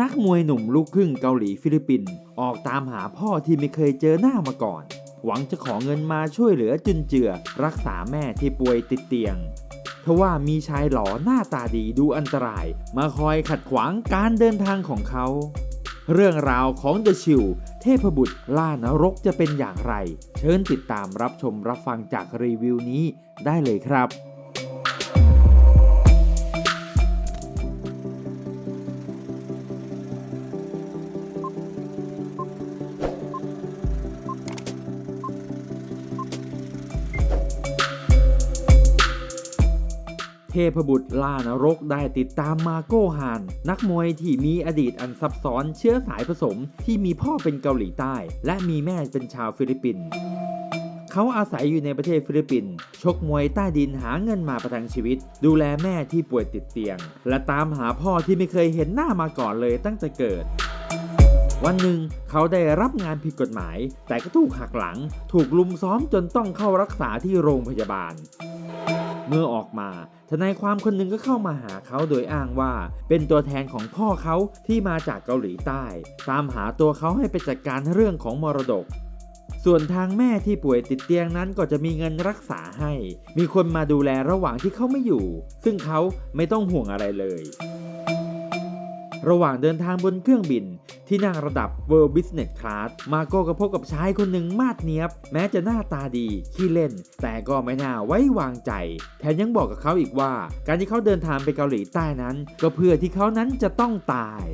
นักมวยหนุ่มลูกครึ่งเกาหลีฟิลิปปินส์ออกตามหาพ่อที่ไม่เคยเจอหน้ามาก่อน หวังจะขอเงินมาช่วยเหลือจุนเจือ รักษาแม่ที่ป่วยติดเตียงทว่ามีชายหล่อหน้าตาดีดูอันตราย มาคอยขัดขวางการเดินทางของเขา เรื่องราวของเดอะชิวเทพบุตรล่านรกจะเป็นอย่างไร เชิญติดตามรับชมรับฟังจากรีวิวนี้ได้เลยครับ พบุตรล่านรกได้ติดตามมาโก้ฮาน นักมวยที่มีอดีตอันซับซ้อนเชื้อสายผสมที่มีพ่อเป็นเกาหลีใต้ และมีแม่เป็นชาวฟิลิปปินส์เขาอาศัยอยู่ในประเทศฟิลิปปินส์ชกมวยใต้ดินหาเงินมาประทังชีวิต ดูแลแม่ที่ป่วยติดเตียง และตามหาพ่อที่ไม่เคยเห็นหน้ามาก่อนเลยตั้งแต่เกิด วันหนึ่งเขาได้รับงานผิดกฎหมาย แต่ก็ถูกหักหลัง ถูกลุมซ้อมจนต้องเข้ารักษาที่โรงพยาบาล เมื่อออกมา ทนายความคนหนึ่งก็เข้ามาหาเขาโดยอ้างว่า เป็นตัวแทนของพ่อเขาที่มาจากเกาหลีใต้ ตามหาตัวเขาให้ไปจัดการเรื่องของมรดก ส่วนทางแม่ที่ป่วยติดเตียงนั้นก็จะมีเงินรักษาให้ มีคนมาดูแลระหว่างที่เขาไม่อยู่ ซึ่งเขาไม่ต้องห่วงอะไรเลย ระหว่างเดินทางบนเครื่องบิน ที่นั่งระดับ World Business Class มาโก้ก็พบกับชายคนหนึ่งมาดเนียบ แม้จะหน้าตาดีขี้เล่น แต่ก็ไม่น่าไว้วางใจ แถมยังบอกกับเขาอีกว่า การที่เขาเดินทางไปเกาหลีใต้นั้น ก็เพื่อที่เขานั้นจะต้องตาย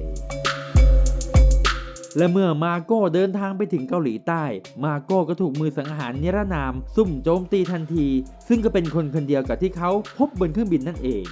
และเมื่อมาโก้เดินทางไปถึงเกาหลีใต้ มาโก้ก็ถูกมือสังหารนิรนาม ซุ่มโจมตีทันที ซึ่งก็เป็นคนคนเดียวกับที่เขาพบบนเครื่องบินนั่นเอง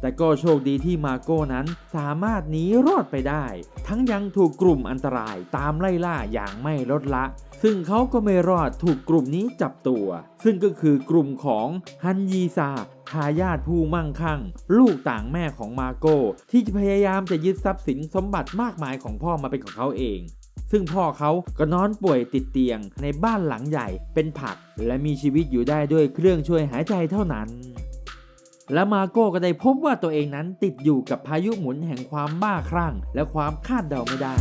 แต่ก็โชคดีที่มาโก้นั้นสามารถหนีรอดไปได้ ทั้งยังถูกกลุ่มอันตรายตามไล่ล่าอย่างไม่ลดละ ซึ่งเขาก็ไม่รอดถูกกลุ่มนี้จับตัว ซึ่งก็คือกลุ่มของฮันยีซาทายาทผู้มั่งคั่ง ลูกต่างแม่ของมาโก้ ที่พยายามจะยึดทรัพย์สินสมบัติมากมายของพ่อมาเป็นของเขาเอง ซึ่งพ่อเขาก็นอนป่วยติดเตียงในบ้านหลังใหญ่เป็นผัก และมีชีวิตอยู่ได้ด้วยเครื่องช่วยหายใจเท่านั้น และมาโก้ก็ได้พบว่าตัวเองนั้นติดอยู่กับพายุหมุนแห่งความบ้าคลั่ง และความคาดเดาไม่ได้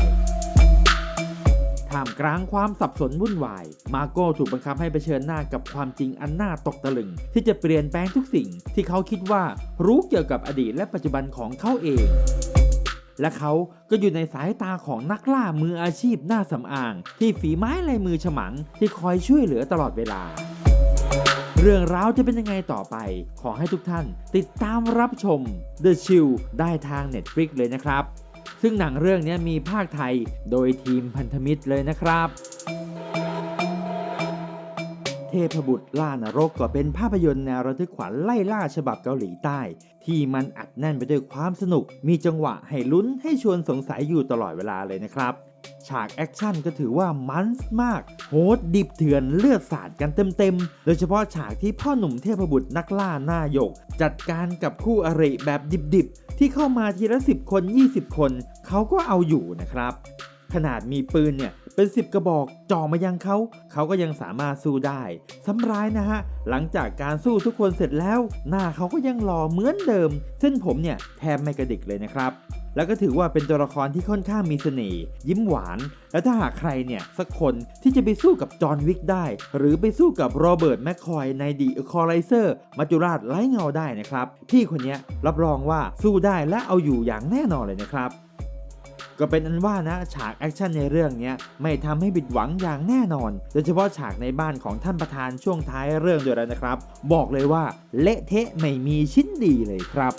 ท่ามกลางความสับสนวุ่นวาย มาโก้ถูกบังคับให้เผชิญหน้ากับความจริงอันน่าตกตะลึง ที่จะเปลี่ยนแปลงทุกสิ่งที่เขาคิดว่ารู้เกี่ยวกับอดีตและปัจจุบันของเขาเอง และเขาก็อยู่ในสายตาของนักล่ามืออาชีพหน้าสำอาง ที่ฝีไม้ลายมือฉมังที่คอยช่วยเหลือตลอดเวลา เรื่องราวจะเป็นยังไงต่อไป ขอให้ทุกท่านติดตามรับชม The Chill ได้ทาง Netflix เลยนะครับ ซึ่งหนังเรื่องนี้มีภาคไทยโดยทีมพันธมิตรเลยนะครับ เทพบุตรล่านรกก็เป็นภาพยนตร์แนวระทึกขวัญไล่ล่าฉบับเกาหลีใต้ ที่มันอัดแน่นไปด้วยความสนุก มีจังหวะให้ลุ้นให้ชวนสงสัยอยู่ตลอดเวลาเลยนะครับ ฉากแอคชั่นก็ถือว่ามันส์มากโหดดิบเถื่อนเลือดสาดกันเต็มๆ โดยเฉพาะฉากที่พ่อหนุ่มเทพบุตรนักล่าหน้าหยก จัดการกับคู่อริแบบดิบๆ ที่เข้ามาทีละ 10 คน 20 คน เขาก็เอาอยู่นะครับ ขนาดมีปืนเนี่ย เป็น10กระบอกจ่อมายังเขา เขาก็ยังสามารถสู้ได้ซ้ำร้ายนะฮะ หลังจากการสู้ทุกคนเสร็จแล้ว หน้าเขาก็ยังหล่อเหมือนเดิม เส้นผมเนี่ยแทบไม่กระดิกเลยนะครับแล้วก็ถือว่าเป็นตัวละครที่ค่อนข้างมีเสน่ห์ยิ้มหวาน และถ้าหากใครเนี่ย สักคนที่จะไปสู้กับจอห์นวิกได้ หรือไปสู้กับโรเบิร์ตแมคคอยในดีคอไลเซอร์มัจจุราชไร้เงาได้นะครับ พี่คนนี้รับรองว่าสู้ได้และเอาอยู่อย่างแน่นอนเลยนะครับ ก็เป็นอันว่านะฉากแอคชั่นในเรื่องนี้ไม่ทำให้ผิดหวังอย่างแน่นอน โดยเฉพาะฉากในบ้านของท่านประธานช่วงท้ายเรื่องด้วยนะครับ บอกเลยว่าเละเทะไม่มีชิ้นดีเลยครับ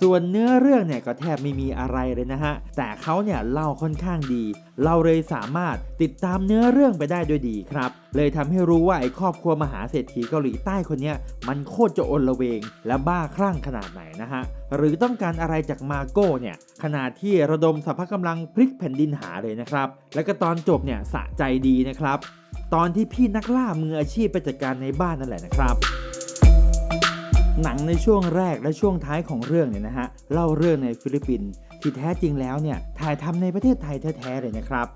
ส่วนเนื้อเรื่องเนี่ยก็แทบไม่มีอะไรเลยนะฮะ แต่เขาเนี่ยเล่าค่อนข้างดี เราเลยสามารถติดตามเนื้อเรื่องไปได้ด้วยดีครับ เลยทำให้รู้ว่าไอ้ครอบครัวมหาเศรษฐีเกาหลีใต้คนเนี้ยมันโคตรจะอนละเวง และบ้าคลั่งขนาดไหนนะฮะ หรือต้องการอะไรจากมาโก้เนี่ยขนาดที่ระดมสรรพกำลังพลิกแผ่นดินหาเลยนะครับ แล้วก็ตอนจบเนี่ยสะใจดีนะครับ ตอนที่พี่นักล่ามืออาชีพไปจัดการในบ้านนั่นแหละนะครับ หนังในช่วงแรกและช่วงท้ายของเรื่องเนี่ยนะฮะเล่าเรื่องในฟิลิปปินส์ที่แท้จริงแล้วเนี่ยถ่ายทำในประเทศไทยแท้ๆเลยนะครับ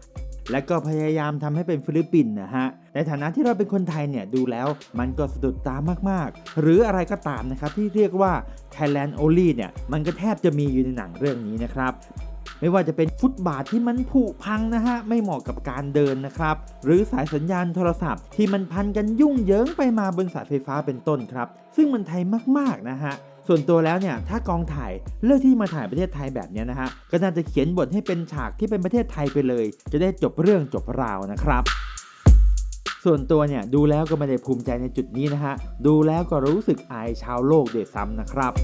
และก็พยายามทำให้เป็นฟิลิปปินส์นะฮะในฐานะที่เราเป็นคนไทยเนี่ยดูแล้วมันก็สะดุดตามากๆ หรืออะไรก็ตามนะครับที่เรียกว่า Thailand Only เนี่ยมันก็แทบจะมีอยู่ในหนังเรื่องนี้นะครับ ไม่ว่าจะเป็นฟุตบาทที่มันผุพังนะฮะไม่เหมาะกับการเดินนะครับ หรือสายสัญญาณโทรศัพท์ ที่มันพันกันยุ่งเหยิงไปมาบนสายไฟฟ้าเป็นต้นครับ ซึ่งมันไทยมากๆนะฮะส่วนตัวแล้วเนี่ยถ้ากองถ่ายเลือกที่มาถ่ายประเทศไทยแบบนี้นะฮะก็น่าจะเขียนบทให้เป็นฉากที่เป็นประเทศไทยไปเลย จะได้จบเรื่องจบราวนะครับส่วนตัวเนี่ยดูแล้วก็ไม่ได้ภูมิใจในจุดนี้นะฮะ ดูแล้วก็รู้สึกอายชาวโลกเดือดซ้ำนะครับ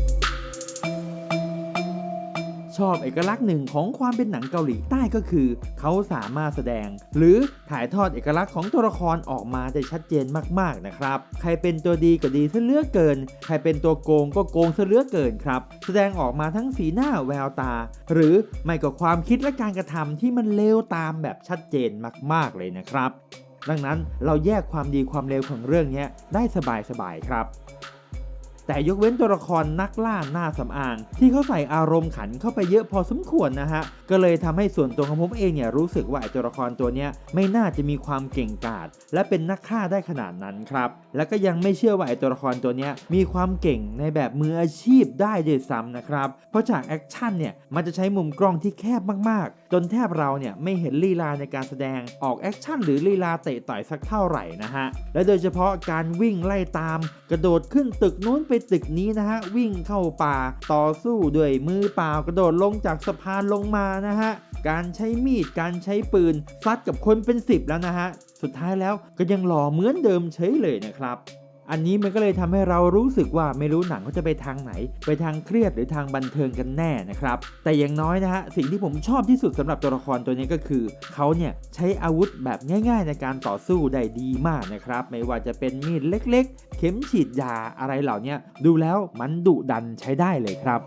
ชอบเอกลักษณ์หนึ่งของความเป็นหนังเกาหลีใต้ก็คือ เขาสามารถแสดง หรือถ่ายทอดเอกลักษณ์ของตัวละครออกมาได้ชัดเจนมากๆนะครับ ใครเป็นตัวดีก็ดีซะเลือกเกิน ใครเป็นตัวโกงก็โกงซะเลือกเกินครับ แสดงออกมาทั้งสีหน้าแววตา หรือไม่ก็ความคิดและการกระทำที่มันเลวตามแบบชัดเจนมาก ๆเลยนะครับ ดังนั้นเราแยกความดีความเลวของเรื่องนี้ได้สบายๆครับ แต่ยกเว้นตัวละครนักล่าหน้าสำอาง ที่เขาใส่อารมณ์ขันเข้าไปเยอะพอสมควรนะฮะ ก็เลยทำให้ส่วนตัวของผมเองเนี่ยรู้สึกว่าไอ้ตัวละครตัวเนี้ยไม่น่าจะมีความเก่งกาจและเป็นนักฆ่าได้ขนาดนั้นครับ แล้วก็ยังไม่เชื่อว่าไอ้ตัวละครตัวเนี้ยมีความเก่งในแบบมืออาชีพได้ด้วยซ้ำนะครับ เพราะฉากแอคชั่นเนี่ยมันจะใช้มุมกล้องที่แคบมากๆ จนแทบเราเนี่ยไม่เห็นลีลาในการแสดงออกแอคชั่นหรือลีลาเตะต่อยสักเท่าไหร่นะฮะ และโดยเฉพาะการวิ่งไล่ตาม กระโดดขึ้นตึกนู้นไปตึกนี้นะฮะวิ่งเข้าป่าต่อสู้ด้วยมือเปล่ากระโดดลงจากสะพานลงมานะฮะการใช้มีดการใช้ปืนซัดกับคนเป็นสิบแล้วนะฮะสุดท้ายแล้วก็ยังหล่อเหมือนเดิมเฉยเลยนะครับ อันนี้มันก็เลยทำให้เรารู้สึกว่าไม่รู้หนังเขาจะไปทางไหน ไปทางเครียดหรือทางบันเทิงกันแน่นะครับ แต่อย่างน้อยนะฮะสิ่งที่ผมชอบที่สุดสำหรับตัวละครตัวนี้ก็คือเขาเนี่ยใช้อาวุธแบบง่าย ๆ ในการต่อสู้ได้ดีมากนะครับ ไม่ว่าจะเป็นมีดเล็ก ๆ เข็มฉีดยาอะไรเหล่านี้ดูแล้วมันดุดันใช้ได้เลยครับ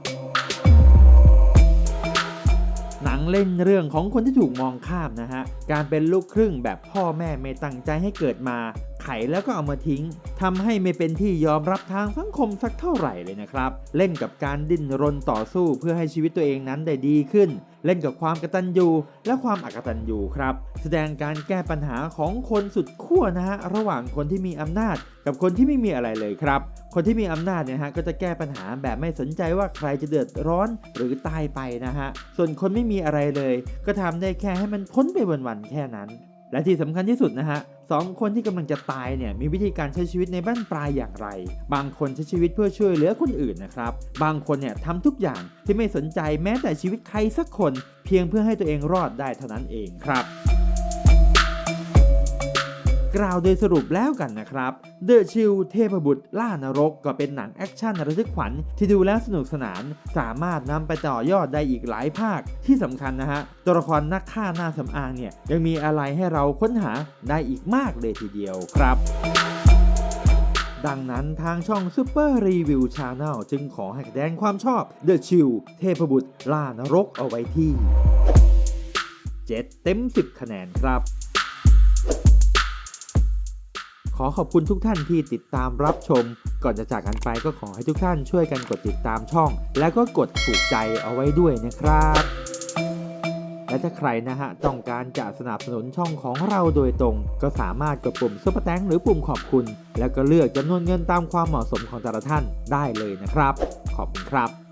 หนังเล่นเรื่องของคนที่ถูกมองข้ามนะฮะ การเป็นลูกครึ่งแบบพ่อแม่ไม่ตั้งใจให้เกิดมา ไขแล้วก็เอามาทิ้งทำให้ไม่เป็นที่ยอมรับทางสังคมสักเท่าไหร่เลยนะครับ เล่นกับการดิ้นรนต่อสู้เพื่อให้ชีวิตตัวเองนั้นได้ดีขึ้น เล่นกับความกระตัญญูและความอกตัญญูครับ แสดงการแก้ปัญหาของคนสุดขั้วนะฮะระหว่างคนที่มีอำนาจ กับคนที่ไม่มีอะไรเลยครับ คนที่มีอำนาจเนี่ยฮะก็จะแก้ปัญหาแบบไม่สนใจว่าใครจะเดือดร้อนหรือตายไปนะฮะส่วนคนไม่มีอะไรเลย ก็ทำได้แค่ให้มันพ้นไปวันๆแค่นั้นและที่สำคัญที่สุดนะฮะ สองคนที่กำลังจะตายเนี่ยมีวิธีการใช้ชีวิตในบ้านปลายอย่างไร บางคนใช้ชีวิตเพื่อช่วยเหลือคนอื่นนะครับ บางคนเนี่ยทำทุกอย่างที่ไม่สนใจแม้แต่ชีวิตใครสักคน เพียงเพื่อให้ตัวเองรอดได้เท่านั้นเองครับ กล่าวโดยสรุปแล้วกันนะครับ The Chill เทพบุตรล่านรกก็เป็นหนังแอคชั่นระทึกขวัญที่ดูแล้วสนุกสนาน สามารถนำไปต่อยอดได้อีกหลายภาค ที่สำคัญนะฮะ ตัวละครนักฆ่าหน้าสำอางเนี่ย ยังมีอะไรให้เราค้นหาได้อีกมากเลยทีเดียวครับดังนั้นทางช่อง Super Review Channel จึงขอให้คะแนนความชอบ The Chill เทพบุตรล่านรกเอาไว้ที่ 7 เต็ม 10 คะแนนครับ ขอขอบคุณทุกท่านที่ติดตามรับชม ก่อนจะจากกันไปก็ขอให้ทุกท่านช่วยกันกดติดตามช่อง แล้วก็กดถูกใจเอาไว้ด้วยนะครับ และถ้าใครนะฮะต้องการจะสนับสนุนช่องของเราโดยตรง ก็สามารถกดปุ่มซุปเปอร์แตงหรือปุ่มขอบคุณ แล้วก็เลือกจำนวนเงินตามความเหมาะสมของแต่ละท่านได้เลยนะครับ ขอบคุณครับ